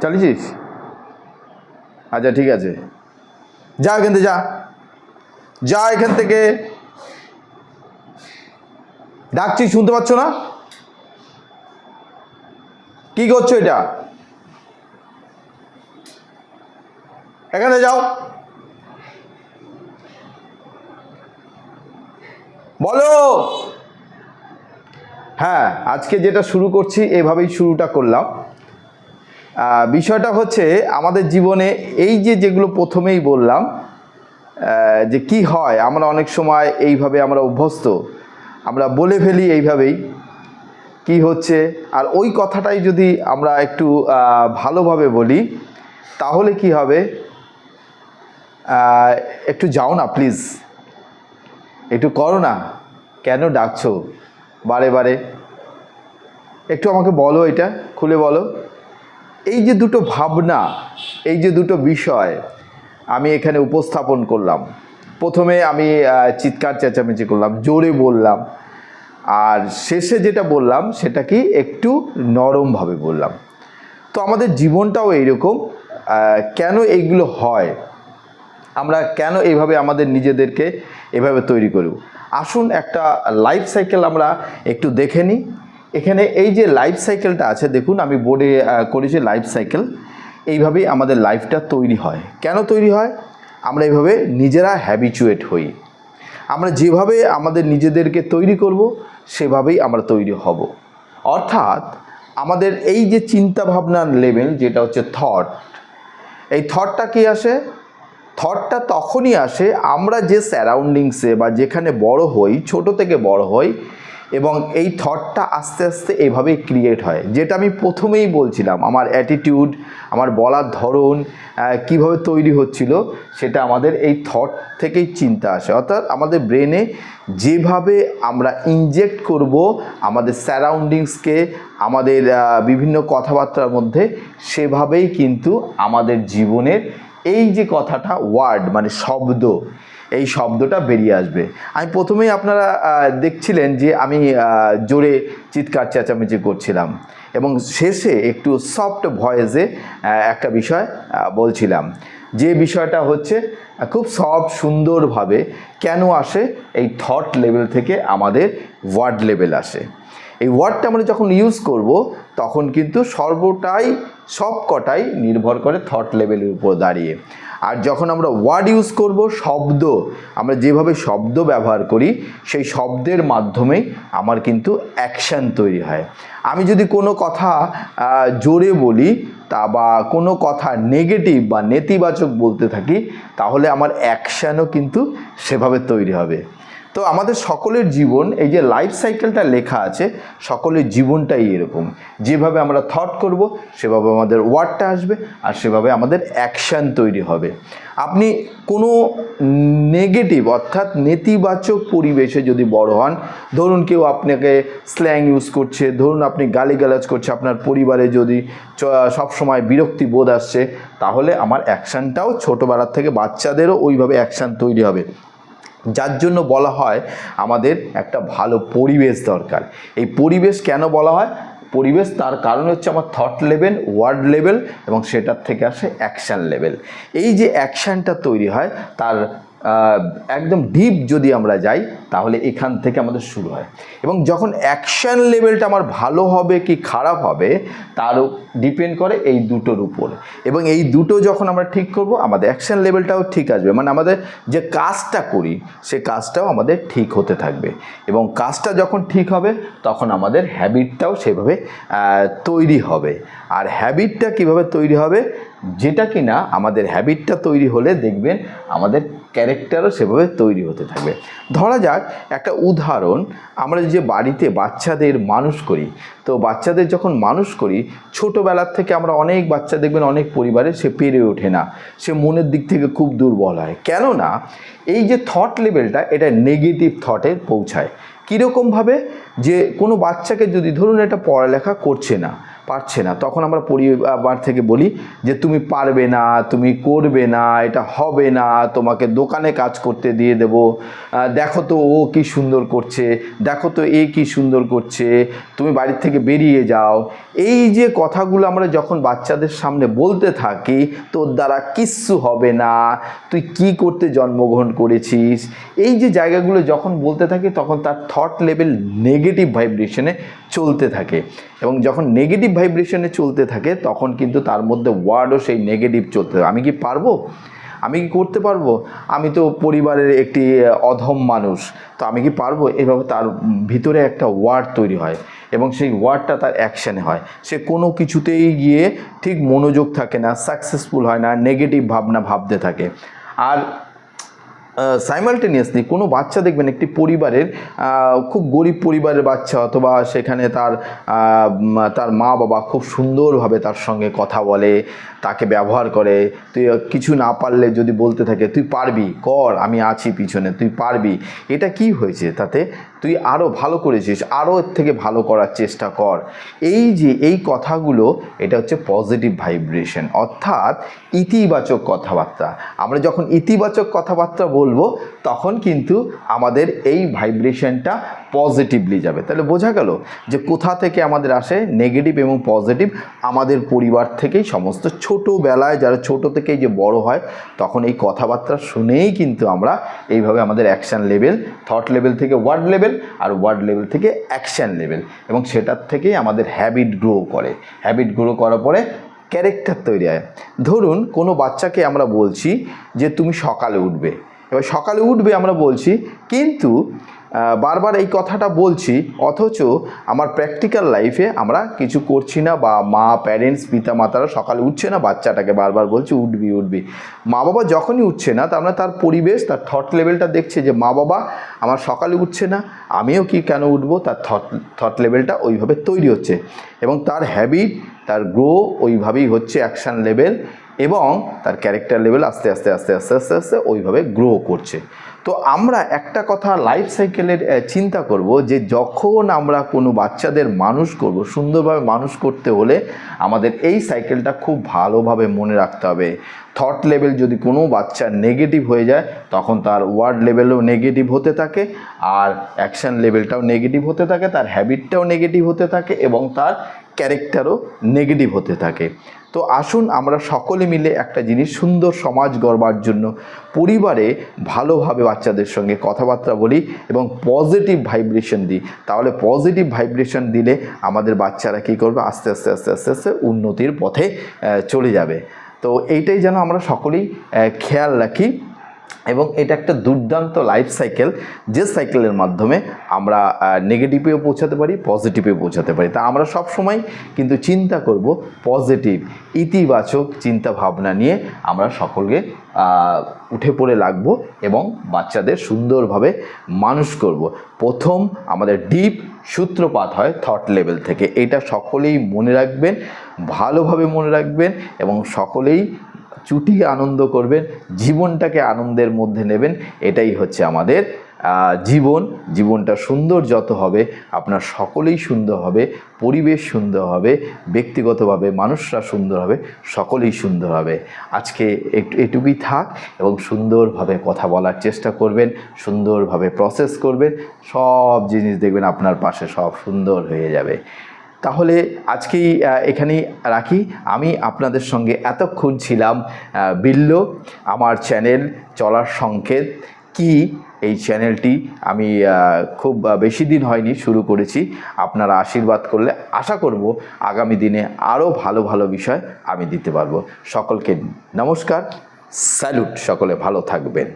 চালিয়েছিস? আচ্ছা ঠিক আছে। যা এখান থেকে, যা। যা এখান থেকে। ডাকছি, শুনতে পাচ্ছ না? কি করছ এটা? এখানে যাও। বলো। হ্যাঁ আজকে যেটা শুরু করছি, এভাবেই শুরুটা করলাম। বিষয়টা হচ্ছে আমাদের জীবনে এই যে যেগুলো প্রথমেই বললাম যে কি হয়, আমরা অনেক সময় এইভাবে আমরা অভ্যস্ত, আমরা বলে ফেলি এইভাবেই কি হচ্ছে। আর ওই কথাটাই যদি আমরা একটু ভালোভাবে বলি, তাহলে কি হবে? একটু যাও না প্লিজ। একটু করো না। কেন ডাকছো? বারে বারে। একটু আমাকে বলো এটা, খুলে বলো। এই যে দুটো ভাবনা, এই যে দুটো বিষয় আমি এখানে উপস্থাপন করলাম। প্রথমে আমি চিৎকার চেঁচামেচি করলাম, জোরে বললাম। আর শেষে যেটা বললাম, সেটা কি একটু নরমভাবে বললাম। তো আমাদের জীবনটাও এইরকম কেন এইগুলো হয়? আমরা কেন এইভাবে আমাদের নিজেদেরকে এভাবে তৈরি করব আসুন একটা লাইফ সাইকেল আমরা একটু দেখে নিই। এখানে এই যে লাইফ সাইকেলটা আছে, দেখুন, আমি বোর্ডে করেছি লাইফ সাইকেল এইভাবেই আমাদের লাইফটা তৈরি হয়। কেন তৈরি হয়? আমরা এইভাবে নিজেরা হ্যাবিচুয়েট হই। আমরা যেভাবে আমাদের নিজেদেরকে তৈরি করব, সেভাবেই আমরা তৈরি হব। অর্থাৎ, আমাদের এই যে চিন্তা ভাবনার লেভেল যেটা হচ্ছে থট এই থটটা কি আসে? থটটা তখনই আসে, আমরা যে স্যারাউন্ডিংসে বা যেখানে বড় হই, ছোট থেকে বড় হই এবং এই থটটা আস্তে আস্তে এভাবেই ক্রিয়েট হয়। যেটা আমি প্রথমেই বলছিলাম, আমার অ্যাটিটিউড আমার বলার ধরন কীভাবে তৈরি হচ্ছিল, সেটা আমাদের এই থট থেকেই চিন্তা আসে। অর্থাৎ আমাদের ব্রেনে যেভাবে আমরা ইনজেক্ট করব, আমাদের স্যারাউন্ডিংসকে আমাদের বিভিন্ন কথাবার্তার মধ্যে, সেভাবেই কিন্তু আমাদের জীবনের এই যে কথাটা ওয়ার্ড মানে শব্দ এই শব্দটা বেরিয়ে আসবে। আমি প্রথমেই আপনারা দেখছিলেন যে আমি জোরে চিৎকার চেঁচামেচি করছিলাম এবং শেষে একটু সফট ভয়েসে একটা বিষয় বলছিলাম। যে বিষয়টা হচ্ছে খুব সফট সুন্দরভাবে কেন আসে? এই থট লেভেল থেকে আমাদের ওয়ার্ড লেভেল আসে। এই ওয়ার্ডটা আমরা যখন ইউজ করব, তখন কিন্তু সর্বটাই সব কটাই নির্ভর করে থট লেভেলের উপর দাঁড়িয়ে। আর যখন আমরা ওয়ার্ড ইউজ করব, শব্দ, আমরা যেভাবে শব্দ ব্যবহার করি, সেই শব্দের মাধ্যমেই আমার কিন্তু অ্যাকশান তৈরি হয়। আমি যদি কোনো কথা জোরে বলি তা বা কোনো কথা নেগেটিভ বা নেতিবাচক বলতে থাকি, তাহলে আমার অ্যাকশানও কিন্তু সেভাবে তৈরি হবে। তো আমাদের সকলের জীবন, এই যে লাইফ সাইকেলটা লেখা আছে, সকলের জীবনটাই এরকম। যেভাবে আমরা থট করব, সেভাবে আমাদের ওয়ার্ডটা আসবে, আর সেভাবে আমাদের অ্যাকশান তৈরি হবে। আপনি কোনো নেগেটিভ অর্থাৎ নেতিবাচক পরিবেশে যদি বড় হন, ধরুন কেউ আপনাকে স্ল্যাং ইউজ করছে, ধরুন আপনি গালিগালাজ করছে, আপনার পরিবারে যদি সবসময় বিরক্তি বোধ আসছে, তাহলে আমার অ্যাকশানটাও ছোটোবেলার থেকে বাচ্চাদেরও ওইভাবে অ্যাকশান তৈরি হবে। যার জন্য বলা হয় আমাদের একটা ভালো পরিবেশ দরকার। এই পরিবেশ কেন বলা হয়? পরিবেশ তার কারণ হচ্ছে আমার থট লেভেল ওয়ার্ড লেভেল এবং সেটার থেকে আসে অ্যাকশান লেভেল এই যে অ্যাকশানটা তৈরি হয়, তার একদম ডিপ যদি আমরা যাই, তাহলে এখান থেকে আমাদের শুরু হয়। এবং যখন অ্যাকশান লেভেলটা আমার ভালো হবে কি খারাপ হবে, তারও ডিপেন্ড করে এই দুটোর উপর। এবং এই দুটো যখন আমরা ঠিক করব, আমাদের অ্যাকশান লেভেলটাও ঠিক আসবে। মানে আমাদের যে কাজটা করি, সে কাজটাও আমাদের ঠিক হতে থাকবে। এবং কাজটা যখন ঠিক হবে, তখন আমাদের হ্যাবিটটাও সেভাবে তৈরি হবে। আর হ্যাবিটটা কীভাবে তৈরি হবে যেটা কি না আমাদের হ্যাবিটটা তৈরি হলে দেখবেন আমাদের ক্যারেক্টারও সেভাবে তৈরি হতে থাকবে। ধরা যাক একটা উদাহরণ, আমরা যে বাড়িতে বাচ্চাদের মানুষ করি, তো বাচ্চাদের যখন মানুষ করি, ছোটোবেলার থেকে আমরা অনেক বাচ্চা দেখবেন অনেক পরিবারে সে পেরে ওঠে না, সে মনের দিক থেকে খুব দুর্বল হয়। কেননা এই যে থট লেভেলটা এটা নেগেটিভ থটে পৌঁছায়। কীরকমভাবে? যে কোনো বাচ্চাকে যদি ধরুন এটা পড়ালেখা করছে না পারছে না। তখন আমরা পরিবার থেকে বলি যে, তুমি পারবে না, তুমি করবে না, এটা হবে না, তোমাকে দোকানে কাজ করতে দিয়ে দেব। দেখো তো ও কি সুন্দর করছে, দেখো তো এ কি সুন্দর করছে, তুমি বাড়ির থেকে বেরিয়ে যাও। এই যে কথাগুলো আমরা যখন বাচ্চাদের সামনে বলতে থাকি, তোর দ্বারা কিচ্ছু হবে না, তুই কি করতে জন্মগ্রহণ করেছিস? এই যে জায়গাগুলো যখন বলতে থাকি, তখন তার থট লেভেল নেগেটিভ ভাইব্রেশনে চলতে থাকে। এবং যখন নেগেটিভ ভাইব্রেশনে চলতে থাকে, তখন কিন্তু তার মধ্যে ওয়ার্ডও সেই নেগেটিভ চলতে থাকে। আমি কি পারব? আমি কি করতে পারব? আমি তো পরিবারের একটি অধম মানুষ, তো আমি কি পারব? এভাবে তার ভিতরে একটা ওয়ার্ড তৈরি হয় এবং সেই ওয়ার্ডটা তার অ্যাকশানে হয়। সে কোনো কিছুতেই গিয়ে ঠিক মনোযোগ থাকে না সাকসেসফুল হয় না নেগেটিভ ভাবনা ভাবতে থাকে। আর সাইমালটেনিয়াসলি কোনো বাচ্চা দেখবেন একটি পরিবারের খুব গরিব পরিবারের বাচ্চা অথবা সেখানে তার তার মা বাবা খুব সুন্দরভাবে তার সঙ্গে কথা বলে, তাকে ব্যবহার করে। তুই কিছু না পারলে যদি বলতে থাকে, তুই পারবি, কর, আমি আছি পিছনে, তুই পারবি। এটা কি হয়েছে? তাতে তুই আরও ভালো করেছিস আরও এর থেকে ভালো করার চেষ্টা কর। এই যে, এই কথাগুলো, এটা হচ্ছে পজিটিভ ভাইব্রেশন অর্থাৎ ইতিবাচক কথাবার্তা। আমরা যখন ইতিবাচক কথাবার্তা বলব, তখন কিন্তু আমাদের এই ভাইব্রেশনটা পজিটিভলি যাবে। তাহলে বোঝা গেল যে কোথা থেকে আমাদের আসে নেগেটিভ এবং পজিটিভ, আমাদের পরিবার থেকেই সমস্ত। ছোটোবেলায় যারা ছোট থেকেই যে বড় হয়, তখন এই কথাবার্তা শুনেই কিন্তু আমরা এইভাবে আমাদের অ্যাকশান লেভেল থট লেভেল থেকে ওয়ার্ড লেভেল আর ওয়ার্ড লেভেল থেকে অ্যাকশান লেভেল এবং সেটার থেকেই আমাদের হ্যাবিট গ্রো করে। হ্যাবিট গ্রো করার পরে ক্যারেক্টার তৈরি হয়। ধরুন কোনো বাচ্চাকে আমরা বলছি যে, তুমি সকালে উঠবে। এবার সকালে উঠবে আমরা বলছি, কিন্তু বারবার এই কথাটা বলছি, অথচ আমার প্র্যাকটিক্যাল লাইফে আমরা কিছু করছি না বা মা প্যারেন্টস পিতা মাতারা সকালে উঠছে না, বাচ্চাটাকে বারবার বলছি, উঠবি উঠবি। মা বাবা যখনই উঠছে না, তার মানে তার পরিবেশ, তার থট লেভেলটা দেখছে যে মা বাবা আমার সকালে উঠছে না, আমিও কি কেন উঠবো? তার থট থট লেভেলটা ওইভাবে তৈরি হচ্ছে। এবং তার হ্যাবিট তার গ্রো ওইভাবেই হচ্ছে অ্যাকশান লেভেল এবং তার ক্যারেক্টার লেভেল আস্তে আস্তে আস্তে আস্তে আস্তে আস্তে ওইভাবে গ্রো করছে। তো আমরা একটা কথা লাইফ সাইকেলের চিন্তা করব যে যখন আমরা কোনো বাচ্চাদের মানুষ করব, সুন্দরভাবে মানুষ করতে হলে আমাদের এই সাইকেলটা খুব ভালোভাবে মনে রাখতে হবে। থট লেভেল যদি কোনো বাচ্চা নেগেটিভ হয়ে যায়, তখন তার ওয়ার্ড লেভেলও নেগেটিভ হতে থাকে, আর অ্যাকশান লেভেলটাও নেগেটিভ হতে থাকে, তার হ্যাবিটটাও নেগেটিভ হতে থাকে এবং তার ক্যারেক্টারও নেগেটিভ হতে থাকে। তো আসুন আমরা সকলে মিলে একটা জিনিস সুন্দর সমাজ গড়বার জন্য পরিবারে ভালোভাবে বাচ্চাদের সঙ্গে কথাবার্তা বলি এবং পজিটিভ ভাইব্রেশন দিই। তাহলে পজিটিভ ভাইব্রেশন দিলে আমাদের বাচ্চারা কী করবে? আস্তে আস্তে আস্তে আস্তে আস্তে উন্নতির পথে চলে যাবে। তো এইটাই যেন আমরা সকলেই খেয়াল রাখি। এবং এটা একটা দুর্দান্ত লাইফ সাইকেল যে সাইকেলের মাধ্যমে আমরা নেগেটিভেও পৌঁছাতে পারি পজিটিভে পৌঁছাতে পারি। তা আমরা সব সময় কিন্তু চিন্তা করব পজিটিভ ইতিবাচক চিন্তা ভাবনা নিয়ে আমরা সকলকে উঠে পড়ে লাগবো এবং বাচ্চাদের সুন্দরভাবে মানুষ করব। প্রথম আমাদের ডিপ সূত্রপাত হয় থট লেভেল থেকে। এটা সকলেই মনে রাখবেন, ভালোভাবে মনে রাখবেন এবং সকলেই চুটিয়ে আনন্দ করবেন, জীবনটাকে আনন্দের মধ্যে নেবেন, এটাই হচ্ছে আমাদের জীবন। জীবনটা সুন্দর যত হবে, আপনার সকলেই সুন্দর হবে, পরিবেশ সুন্দর হবে, ব্যক্তিগতভাবে মানুষরা সুন্দর হবে, সকলেই সুন্দর হবে। আজকে একটু, এটুকুই থাক এবং সুন্দরভাবে কথা বলার চেষ্টা করবেন, সুন্দরভাবে প্রসেস করবেন, সব জিনিস দেখবেন আপনার পাশে সব সুন্দর হয়ে যাবে। তাহলে আজকেই এখানেই রাখি। আমি আপনাদের সঙ্গে এতক্ষণ ছিলাম বিল্ল, আমার চ্যানেল চলার সংকেত। কি এই চ্যানেলটি? আমি খুব বেশি দিন হয়নি শুরু করেছি। আপনারা আশীর্বাদ করলে আশা করব আগামী দিনে আরও ভালো ভালো বিষয় আমি দিতে পারব। সকলকে নমস্কার, স্যালুট। সকলে ভালো থাকবেন।